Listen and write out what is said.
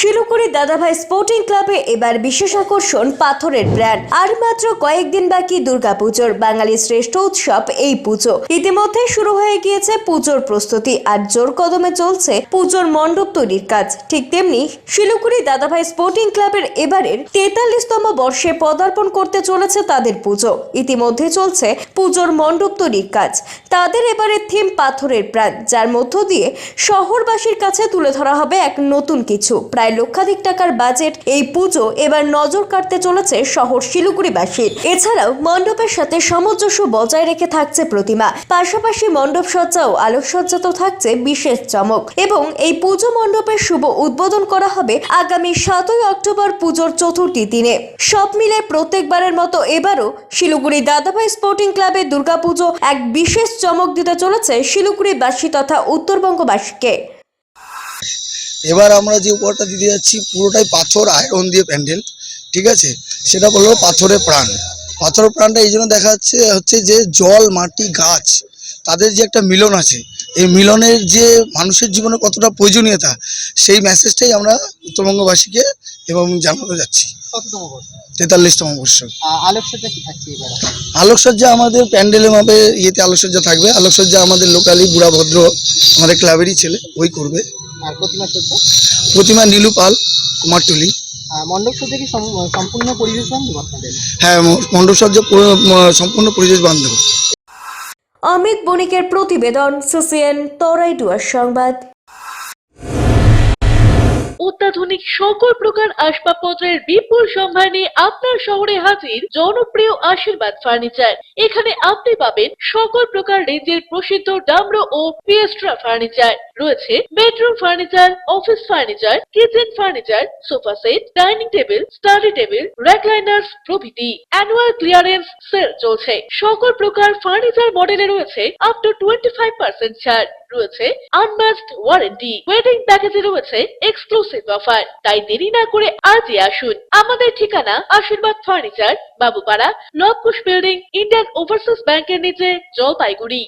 শিলুকুড়ি দাদাভাই স্পোর্টিং ক্লাবে এবার বিশেষ আকর্ষণ পাথরের ব্র্যান্ড আর মাত্র কয়েকদিন বাকি দুর্গাপুজোর বাঙালির শ্রেষ্ঠ উৎসব এই পুজো। ইতিমধ্যে শুরু হয়ে গিয়েছে পুজোর প্রস্তুতি আর জোর কদমে চলছে পুজোর মণ্ডপ তৈরির কাজ। ঠিক তেমনি শিলুকুড়ি দাদাভাই স্পোর্টিং ক্লাবের এবারের তেতাল্লিশতম বর্ষে পদার্পণ করতে চলেছে তাদের পুজো। ইতিমধ্যে চলছে পুজোর মণ্ডপ তৈরির কাজ। তাদের এবারের থিম পাথরের প্রাণ, যার মধ্য দিয়ে শহরবাসীর কাছে তুলে ধরা হবে এক নতুন কিছু। প্রায় লক্ষাধিক টাকার বাজেট এই পুজো এবার নজর কাটতে চলেছে শহর শিলিগুড়িবাসীর। এছাড়াও মণ্ডপের সাথে সামঞ্জস্য বজায় রেখে থাকছে প্রতিমা। পাশাপাশি মণ্ডপ সজ্জা ও আলোকসজ্জাতেও থাকছে বিশেষ চমক। এবং এই পুজো মণ্ডপের শুভ উদ্বোধন করা হবে আগামী সাতই অক্টোবর পুজোর চতুর্থী দিনে। সব মিলে প্রত্যেকবারের মতো এবারও শিলিগুড়ি দাদাভাই স্পোর্টিং ক্লাবে দুর্গাপুজো এক বিশেষ চমক দিতে চলেছে শিলিগুড়িবাসী তথা উত্তরবঙ্গবাসীকে। এবার আমরা যে উপহারটা দিতে যাচ্ছি পুরোটাই পাথর আয়রন দিয়ে প্যান্ডেল ঠিক আছে? সেটা বলল পাথরের প্রাণ। পাথরের প্রাণটা এই জন্য দেখা যাচ্ছে হচ্ছে যে জল মাটি গাছ তাদের যে একটা মিলন আছে এই মিলনের যে মানুষের জীবনে কতটা প্রয়োজনীয়তা সেই মেসেজটাই আমরা উত্তরবঙ্গবাসীকে এবং জানাতে যাচ্ছি। তেতাল্লিশতম বর্ষ। আলোকসজ্জা কি থাকছে এবার? আলোকসজ্জা আমাদের প্যান্ডেলের মাপে ইয়েতে আলোকসজ্জা থাকবে। আলোকসজ্জা আমাদের লোকালি বুড়া ভদ্র আমাদের ক্লাবেরই ছেলে ওই করবে। আর প্রতিমা সজ্জা প্রতিমা নীলু পাল কুমারটুলি আ, মণ্ডপ সজ্জা কি সম- সম্পূর্ণ পরিবেশ বান্ধব আপনাদের? হ্যাঁ মণ্ডপ সম্পূর্ণ পরিবেশ বান্ধব। অমিত বণিকের প্রতিবেদন সিসিএন তরাইডুয়ার সংবাদ। অত্যাধুনিক সকল প্রকার আসবাবপত্রের বিপুল সম্ভার নিয়ে আপনার শহরে হাজির জনপ্রিয় আশীর্বাদ ফার্নিচার। এখানে আপনি পাবেন সকল প্রকার রেঞ্জের প্রসিদ্ধ ডামরো ও পিয়েস্ট্রা ফার্নিচার। রয়েছে bedroom furniture, office furniture, kitchen furniture, sofa set, dining table, study table recliners প্রভৃতি। অ্যানুয়াল ক্লিয়ারেন্স সেল চলছে। সকল প্রকার ফার্নিচার মডেলে রয়েছে up to twenty five percent ছাড়। রয়েছে আনম্যাচড ওয়ারেন্টি ওয়েডিং প্যাকেজে রয়েছে এক্সক্লুসিভ অফার। তাই দেরি না করে আজই আসুন। আমাদের ঠিকানা Ashirbad furniture, Babupara Labkush building, Indian Overseas ব্যাংকের নিচে, জলপাইগুড়ি।